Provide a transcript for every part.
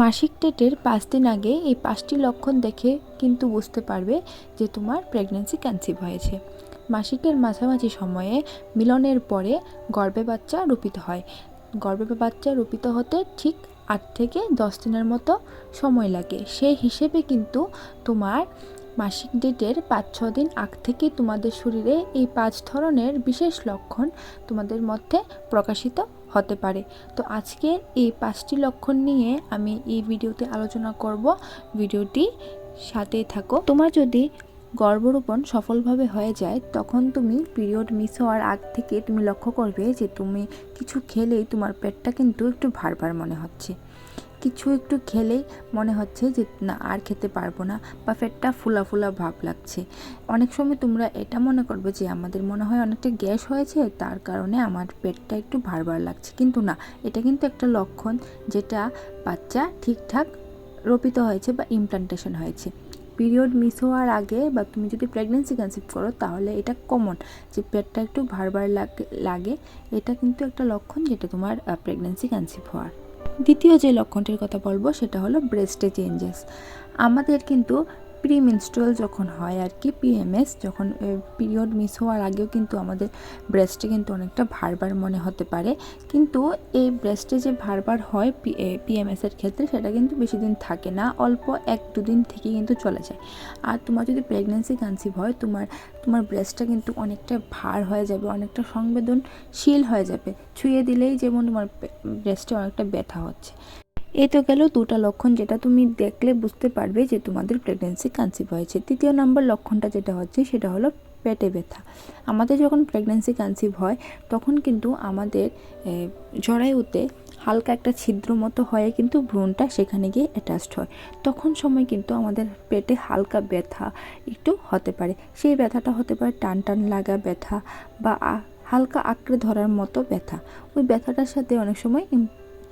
মাসিক ডেটের পাঁচ দিন আগে এই পাঁচটি লক্ষণ দেখে কিন্তু বুঝতে পারবে যে তোমার প্রেগনেন্সি কনসিভ হয়েছে। মাসিকের মাঝামাঝি সময়ে মিলনের পরে গর্ভে বাচ্চা রূপিত হয়। গর্ভে বাচ্চা রূপিত হতে ঠিক আট থেকে দশ দিনের মতো সময় লাগে। সেই হিসেবে কিন্তু তোমার মাসিক ডেটের পাঁচ, ছ দিন আগ থেকে তোমাদের শরীরে এই পাঁচ ধরনের বিশেষ লক্ষণ তোমাদের মধ্যে প্রকাশিত হতে পারে। তো আজকে এই পাঁচটি লক্ষণ নিয়ে আমি এই ভিডিওতে আলোচনা করব। ভিডিওটি সাথে থাকো। তোমার যদি গর্ভরোপণ সফলভাবে হয়ে যায়, তখন তুমি পিরিয়ড মিস হওয়ার আগ থেকে তুমি লক্ষ্য করবে যে তুমি কিছু খেলেই তোমার পেটটা কিন্তু একটু ভার ভার মনে হচ্ছে। কিছু একটু খেলেই মনে হচ্ছে যে, না, আর খেতে পারব না। বা পেটটা ফুলা ফুলা ভাব লাগছে। অনেক সময় তোমরা এটা মনে করবে যে, আমাদের মনে হয় অনেকটা গ্যাস হয়েছে, তার কারণে আমার পেটটা একটু ভার ভার লাগছে। কিন্তু না, এটা কিন্তু একটা লক্ষণ যেটা বাচ্চা ঠিকঠাক রোপিত হয়েছে বা ইমপ্লান্টেশন হয়েছে। পিরিয়ড মিস হওয়ার আগে বা তুমি যদি প্রেগনেন্সি কনসিভ করো, তাহলে এটা কমন যে, পেটটা একটু ভারবার লাগে এটা কিন্তু একটা লক্ষণ যেটা তোমার প্রেগনেন্সি কনসিভ হওয়ার। দ্বিতীয় যে লক্ষণটির কথা বলব সেটা হলো ব্রেস্টে চেঞ্জেস আমাদের কিন্তু প্রি মেনস্ট্রুয়াল যখন হয় আর কি পিএমএস যখন পিরিয়ড মিস হওয়ার আগেও কিন্তু আমাদের ব্রেস্টে কিন্তু অনেকটা ভারবার মনে হতে পারে। কিন্তু এই ব্রেস্টে যে ভারবার হয় পিএমএসের ক্ষেত্রে সেটা কিন্তু বেশি দিন থাকে না, অল্প এক দুদিন থেকে কিন্তু চলে যায়। আর তোমার যদি প্রেগনেন্সি কনসিভ হয়, তোমার তোমার ব্রেস্টটা কিন্তু অনেকটা ভার হয়ে যাবে, অনেকটা সংবেদনশীল হয়ে যাবে, ছুঁয়ে দিলেই যেমন তোমার ব্রেস্টে অনেকটা ব্যথা হচ্ছে। এই তো গেল দুটা লক্ষণ যেটা তুমি দেখলে বুঝতে পারবে যে তোমাদের প্রেগনেন্সি কনসিভ হয়েছে। তৃতীয় নম্বর লক্ষণটা যেটা হচ্ছে সেটা হলো পেটে ব্যথা। আমাদের যখন প্রেগনেন্সি কনসিভ হয়, তখন কিন্তু আমাদের জরায়ুতে হালকা একটা ছিদ্র মতো হয়ে কিন্তু ভ্রূণটা সেখানে গিয়ে অ্যাটাচড হয়। তখন সময় কিন্তু আমাদের পেটে হালকা ব্যথা একটু হতে পারে। সেই ব্যথাটা হতে পারে টান টান লাগা ব্যথা বা হালকা আঁকড়ে ধরার মতো ব্যথা। ওই ব্যথাটার সাথে অনেক সময়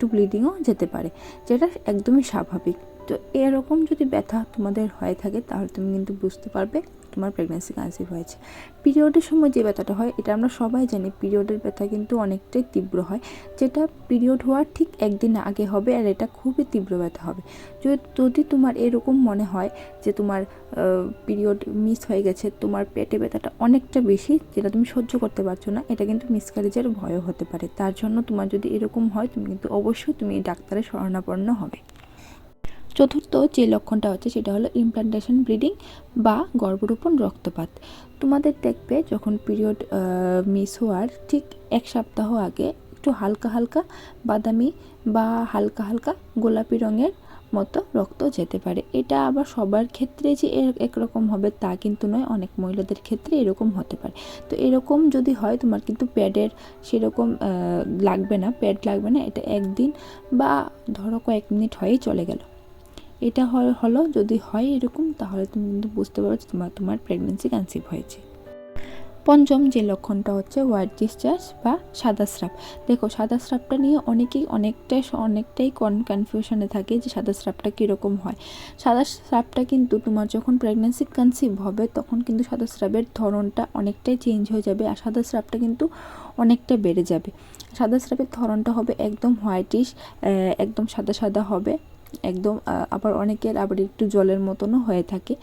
একটু ব্লিডিংও যেতে পারে, যেটা একদমই স্বাভাবিক। তো এরকম যদি ব্যথা তোমাদের হয়ে থাকে, তাহলে তুমি কিন্তু বুঝতে পারবে তোমার প্রেগনেন্সি কনসিভ হয়েছে। পিরিয়ডের সময় যে ব্যথাটা হয়, এটা আমরা সবাই জানি পিরিয়ডের ব্যথা কিন্তু অনেকটাই তীব্র হয়। যেটা পিরিয়ড হওয়ার ঠিক একদিন আগে হবে আর এটা খুবই তীব্র ব্যথা হবে। যদি তোমার এরকম মনে হয় যে তোমার পিরিয়ড মিস হয়ে গেছে, তোমার পেটে ব্যথাটা অনেকটা বেশি, যেটা তুমি সহ্য করতে পারছ না, এটা কিন্তু মিসক্যারেজের ভয়ও হতে পারে। তার জন্য তোমার যদি এরকম হয়, তুমি কিন্তু অবশ্যই তুমি ডাক্তারের শরণাপন্ন হবে। চতুর্থ যে লক্ষণটা হচ্ছে সেটা হলো ইমপ্লান্টেশন ব্লিডিং বা গর্ভরোপণ রক্তপাত। তোমাদের দেখবে যখন পিরিয়ড মিস হওয়ার ঠিক এক সপ্তাহ আগে একটু হালকা হালকা বাদামি বা হালকা হালকা গোলাপি রঙের মতো রক্ত যেতে পারে। এটা আবার সবার ক্ষেত্রে যে একরকম হবে তা কিন্তু নয়, অনেক মহিলাদের ক্ষেত্রে এরকম হতে পারে। তো এরকম যদি হয় তোমার কিন্তু প্যাডের সেরকম লাগবে না, প্যাড লাগবে না, এটা একদিন বা ধরো কয়েক মিনিট হয়েই চলে গেল। এটা হলো যদি হয় এরকম, তাহলে তুমি কিন্তু বুঝতে পারো যে তোমার তোমার প্রেগনেন্সি কনসিভ হয়েছে। পঞ্চম যে লক্ষণটা হচ্ছে হোয়াইট ডিসচার্জ বা সাদা স্রাব। দেখো, সাদা স্রাবটা নিয়ে অনেকেই অনেকটাই অনেকটাই কন কনফিউশনে থাকে যে সাদা স্রাবটা কীরকম হয়। সাদা স্রাবটা কিন্তু তোমার যখন প্রেগনেন্সি কনসিভ হবে, তখন কিন্তু সাদা স্রাবের ধরনটা অনেকটাই চেঞ্জ হয়ে যাবে আর সাদা স্রাবটা কিন্তু অনেকটা বেড়ে যাবে। সাদা স্রাবের ধরনটা হবে একদম হোয়াইটিশ একদম সাদা সাদা হবে। একদম আবার অনেকের আবার একটু জলের মতনও হয়ে থাকে।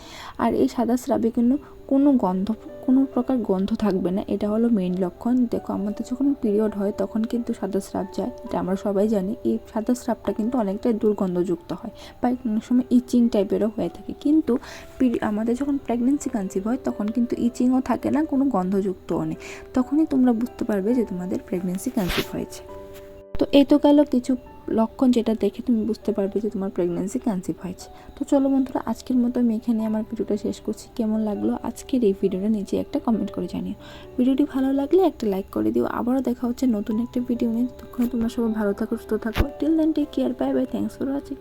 আর এই সাদা স্রাবে কিন্তু কোনো গন্ধ, কোনো প্রকার গন্ধ থাকবে না। এটা হলো মেইন লক্ষণ। দেখো, আমাদের যখন পিরিয়ড হয়, তখন কিন্তু সাদা স্রাব যায়। এটা আমরা সবাই জানি। এই সাদা স্রাবটা কিন্তু অনেকটাই দুর্গন্ধযুক্ত হয় বা কোনো সময় ইচিং টাইপেরও হয়ে থাকে। কিন্তু আমাদের যখন প্রেগনেন্সি কনসিভ হয়, তখন কিন্তু ইচিংও থাকে না, কোনো গন্ধযুক্তও নেই। তখনই তোমরা বুঝতে পারবে যে তোমাদের প্রেগনেন্সি কনসিভ হয়েছে। তো এই তো গেল কিছু লক্ষণ যেটা দেখে তুমি বুঝতে পারবে যে তোমার প্রেগনেন্সি কনসিভ হয়েছে। তো চলো বন্ধুরা, আজকের মতো আমি এখানে আমার ভিডিওটা শেষ করছি। কেমন লাগল আজকের এই ভিডিওটা নিজে একটা কমেন্ট করে জানিও। ভিডিওটি ভালো লাগলে একটা লাইক করে দিও। আবারও দেখা হচ্ছে নতুন একটা ভিডিও নিয়ে। তখন তোমরা সবাই ভালো থাকো, সুস্থ থাকো। Till then take care bye bye thanks for watching